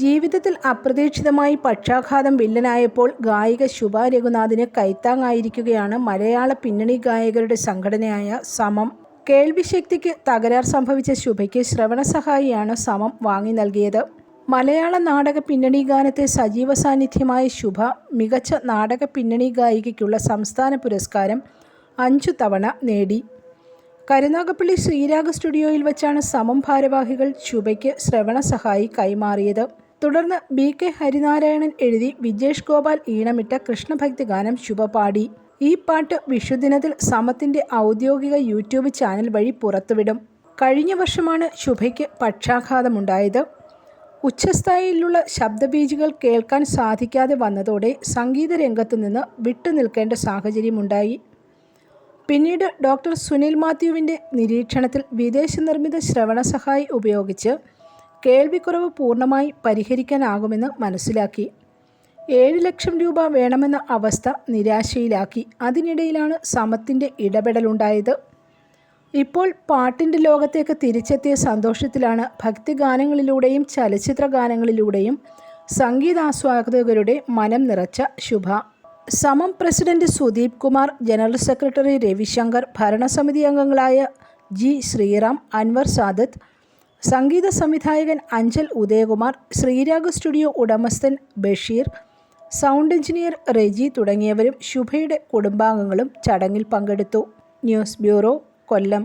ജീവിതത്തിൽ അപ്രതീക്ഷിതമായി പക്ഷാഘാതം വില്ലനായപ്പോൾ ഗായിക ശുഭ രഘുനാഥിന് കൈത്താങ്ങായിരിക്കുകയാണ് മലയാള പിന്നണി ഗായകരുടെ സംഘടനയായ സമം. കേൾവിശക്തിക്ക് തകരാർ സംഭവിച്ച ശുഭയ്ക്ക് ശ്രവണസഹായിയാണ് സമം വാങ്ങി നൽകിയത്. മലയാള നാടക പിന്നണി ഗാനത്തെ സജീവ സാന്നിധ്യമായ ശുഭ മികച്ച നാടക പിന്നണി ഗായികയ്ക്കുള്ള സംസ്ഥാന പുരസ്കാരം അഞ്ചു തവണ നേടി. കരുനാഗപ്പള്ളി ശ്രീരാഗ സ്റ്റുഡിയോയിൽ വെച്ചാണ് സമം ഭാരവാഹികൾ ശുഭയ്ക്ക് ശ്രവണ സഹായി കൈമാറിയത്. തുടർന്ന് ബി കെ ഹരിനാരായണൻ എഴുതി വിജേഷ് ഗോപാൽ ഈണമിട്ട കൃഷ്ണഭക്തി ഗാനം ശുഭ പാടി. ഈ പാട്ട് വിഷുദിനത്തിൽ സമത്തിന്റെ ഔദ്യോഗിക യൂട്യൂബ് ചാനൽ വഴി പുറത്തുവിടും. കഴിഞ്ഞ വർഷമാണ് ശുഭയ്ക്ക് പക്ഷാഘാതമുണ്ടായത്. ഉച്ചസ്ഥായിലുള്ള ശബ്ദബീജുകൾ കേൾക്കാൻ സാധിക്കാതെ വന്നതോടെ സംഗീത രംഗത്തു നിന്ന് വിട്ടുനിൽക്കേണ്ട സാഹചര്യമുണ്ടായി. പിന്നീട് ഡോക്ടർ സുനിൽ മാത്യുവിന്റെ നിരീക്ഷണത്തിൽ വിദേശ നിർമ്മിത ശ്രവണ സഹായി ഉപയോഗിച്ച് കേൾവിക്കുറവ് പൂർണമായി പരിഹരിക്കാനാകുമെന്ന് മനസ്സിലാക്കി. ഏഴ് ലക്ഷം രൂപ വേണമെന്ന അവസ്ഥ നിരാശയിലാക്കി. അതിനിടയിലാണ് സമത്തിന്റെ ഇടപെടലുണ്ടായത്. ഇപ്പോൾ പാട്ടിന്റെ ലോകത്തേക്ക് തിരിച്ചെത്തിയ സന്തോഷത്തിലാണ് ഭക്തിഗാനങ്ങളിലൂടെയും ചലച്ചിത്ര ഗാനങ്ങളിലൂടെയും സംഗീതാസ്വാദകരുടെ മനം നിറച്ച ശുഭ. സമം president Sudeep Kumar general secretary Ravishankar ഭരണസമിതി അംഗങ്ങളായ ജി ശ്രീറാം അൻവർ സാദത്ത് സംഗീത സംവിധായകൻ അഞ്ചൽ ഉദയകുമാർ ശ്രീരാഗ് സ്റ്റുഡിയോ ഉടമസ്ഥൻ ബഷീർ സൗണ്ട് എഞ്ചിനീയർ റെജി തുടങ്ങിയവരും ശുഭയുടെ കുടുംബാംഗങ്ങളും ചടങ്ങിൽ പങ്കെടുത്തു. News bureau Kollam.